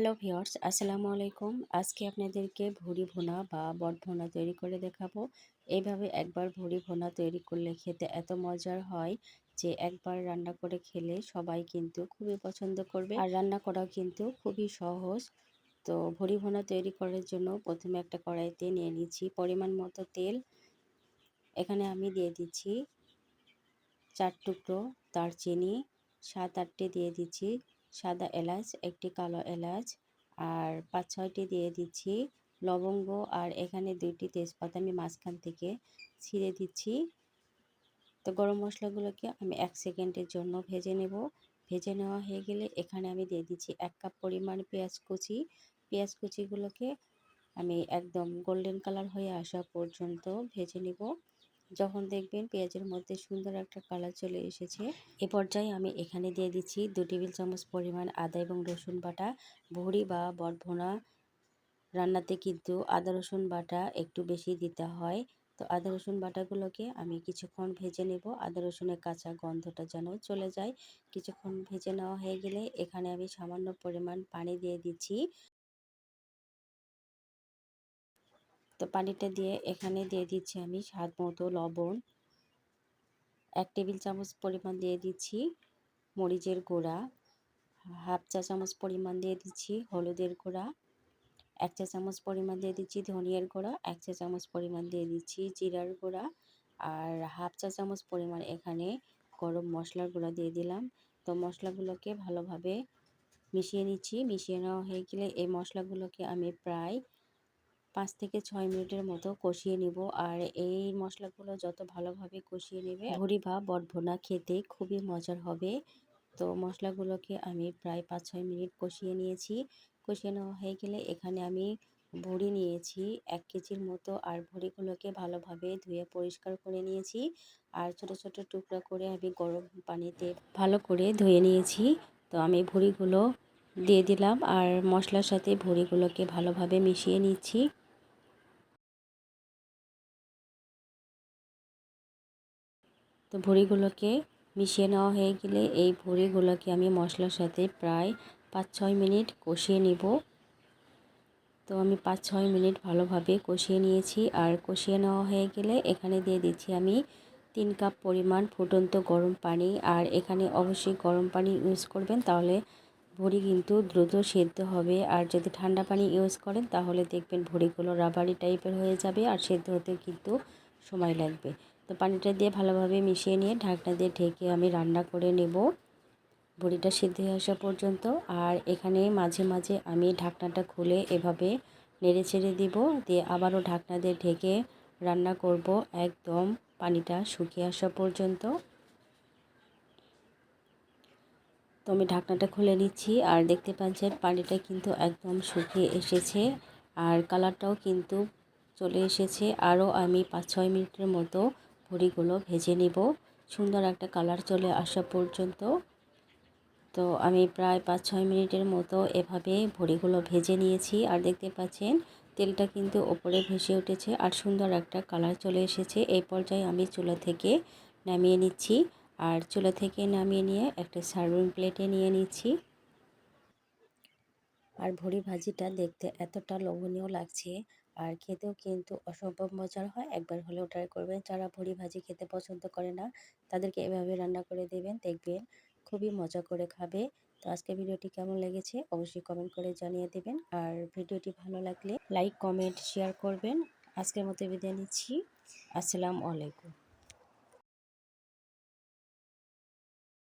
Hello viewers আসসালামু আলাইকুম। আজকে আপনাদেরকে ভুড়ি ভুনা বা বট ভুনা তৈরি করে দেখাবো। এইভাবে একবার ভুড়ি ভুনা তৈরি করলে খেতে এত মজার হয় যে একবার রান্না করে খেলে সবাই কিন্তু খুবই পছন্দ করবে। আর রান্না করাও কিন্তু খুবই সহজ। তো ভুড়ি ভুনা তৈরি করার জন্য প্রথমে একটা কড়াইতে নিয়ে নিচ্ছি পরিমাণ মতো তেল। এখানে আমি দিয়ে দিচ্ছি চার টুকরো দারচিনি, সাত আটটি দিয়ে দিচ্ছি সাদা এলাচ, একটি কালো এলাচ, আর পাঁচ, ছয়টি দিয়ে দিচ্ছি লবঙ্গ, আর এখানে দুইটি তেজপাতা আমি মাঝখান থেকে ছিঁড়ে দিচ্ছি। তো গরম মশলাগুলোকে আমি এক সেকেন্ডের জন্য ভেজে নেব। ভেজে নেওয়া হয়ে গেলে এখানে আমি দিয়ে দিচ্ছি এক কাপ পরিমাণ পেঁয়াজ কুচি। পেঁয়াজ কুচিগুলোকে আমি একদম গোল্ডেন কালার হয়ে আসা পর্যন্ত ভেজে নেব। যখন দেখবেন পেঁয়াজের মধ্যে সুন্দর একটা কালার চলে এসেছে, এ পর্যায়ে আমি এখানে দিয়ে দিচ্ছি দু টেবিল চামচ পরিমাণ আদা এবং রসুন বাটা। ভুড়ি বা বটভোনা রান্নাতে কিন্তু আদা, রসুন বাটা একটু বেশি দিতে হয়। তো আদা, রসুন বাটাগুলোকে আমি কিছুক্ষণ ভেজে নেব। আদা, রসুনের কাঁচা গন্ধটা যেন চলে যায়। কিছুক্ষণ ভেজে নেওয়া হয়ে গেলে এখানে আমি সামান্য পরিমাণ পানি দিয়ে দিচ্ছি। তো পানিটা দিয়ে এখানে দিয়ে দিচ্ছি আমি স্বাদ মতো লবণ। এক টেবিল চামচ পরিমাণ দিয়ে দিচ্ছি মরিচের গুঁড়া। হাফ চা চামচ পরিমাণ দিয়ে দিচ্ছি হলুদের গুঁড়া। এক চা চামচ পরিমাণ দিয়ে দিচ্ছি ধনিয়ার গুঁড়া। এক চা চামচ পরিমাণ দিয়ে দিচ্ছি জিরার গুঁড়া। আর হাফ চা চামচ পরিমাণ এখানে গরম মশলার গুঁড়া দিয়ে দিলাম। তো মশলাগুলোকে ভালোভাবে মিশিয়ে নিচ্ছি। মিশিয়ে নেওয়া হয়ে গেলে এই মশলাগুলোকে আমি প্রায় পাঁচ থেকে ছয় মিনিটের মতো কষিয়ে নিব। আর এই মশলাগুলো যত ভালোভাবে কষিয়ে নেবে ভুড়ি বা বটভোনা খেতে খুবই মজার হবে। তো মশলাগুলোকে আমি প্রায় পাঁচ ছয় মিনিট কষিয়ে নিয়েছি। কষিয়ে নেওয়া হয়ে গেলে এখানে আমি ভুড়ি নিয়েছি, এক কেজির মতো। আর ভুড়িগুলোকে ভালোভাবে ধুয়ে পরিষ্কার করে নিয়েছি। আর ছোট ছোট টুকরা করে আমি গরম পানিতে ভালো করে ধুয়ে নিয়েছি। তো আমি ভুড়িগুলো দিয়ে দিলাম। আর মশলার সাথে ভুড়িগুলোকে ভালোভাবে মিশিয়ে নিচ্ছি। তো ভুড়িগুলোকে মিশিয়ে নেওয়া হয়ে গেলে এই ভুড়িগুলোকে আমি মশলার সাথে প্রায় পাঁচ ছয় মিনিট কষিয়ে নিব। তো আমি পাঁচ ছয় মিনিট ভালোভাবে কষিয়ে নিয়েছি। আর কষিয়ে নেওয়া হয়ে গেলে এখানে দিয়ে দিচ্ছি আমি তিন কাপ পরিমাণ ফুটন্ত গরম পানি। আর এখানে অবশ্যই গরম পানি ইউজ করবেন, তাহলে ভুড়ি কিন্তু দ্রুত সেদ্ধ হবে। আর যদি ঠান্ডা পানি ইউজ করেন, তাহলে দেখবেন ভুড়িগুলো রাবারি টাইপের হয়ে যাবে। আর সেদ্ধ হতে কিন্তু সময় লাগবে। তো পানিটা দিয়ে ভালোভাবে মিশিয়ে নিয়ে ঢাকনা দিয়ে ঢেকে আমি রান্না করে নেব। বড়িটা সিদ্ধ হয়ে আসা পর্যন্ত। আর এখানে মাঝে মাঝে আমি ঢাকনাটা খুলে এভাবে নেড়ে ছেড়ে দিব। দিয়ে আবারও ঢাকনা দিয়ে ঢেকে রান্না করব। একদম পানিটা শুকিয়ে আসা পর্যন্ত। তো আমি ঢাকনাটা খুলে নিচ্ছি। আর দেখতে পাচ্ছেন পানিটা কিন্তু একদম শুকিয়ে এসেছে। আর কালারটাও কিন্তু চলে এসেছে। আরও আমি পাঁচ ছয় মিনিটের মতো ভুড়িগুলো ভেজে নিব। সুন্দর একটা কালার চলে আসা পর্যন্ত। তো আমি প্রায় পাঁচ ছয় মিনিটের মতো এভাবে ভুড়িগুলো ভেজে নিয়েছি। আর দেখতে পাচ্ছেন, তেলটা কিন্তু ওপরে ভেসে উঠেছে আর সুন্দর একটা কালার চলে এসেছে। এই পর্যায়ে আমি চুলা থেকে নামিয়ে নিচ্ছি। আর চুলা থেকে নামিয়ে নিয়ে একটা সার্ভিং প্লেটে নিয়ে নিচ্ছি। আর ভুড়ি ভাজিটা দেখতে এতটা লোভনীয় লাগছে। আর খেতেও কিন্তু অসম্ভব মজার হয়। একবার হলেও ট্রাই করবেন। যারা ভুড়ি ভাজি খেতে পছন্দ করে না, তাদেরকে এভাবে রান্না করে দেবেন, দেখবেন খুবই মজা করে খাবে। তো আজকে ভিডিওটি কেমন লেগেছে অবশ্যই কমেন্ট করে জানিয়ে দেবেন। আর ভিডিওটি ভালো লাগলে লাইক কমেন্ট শেয়ার করবেন। আজকের মতো বিদায় নিচ্ছি। আসসালামু আলাইকুম।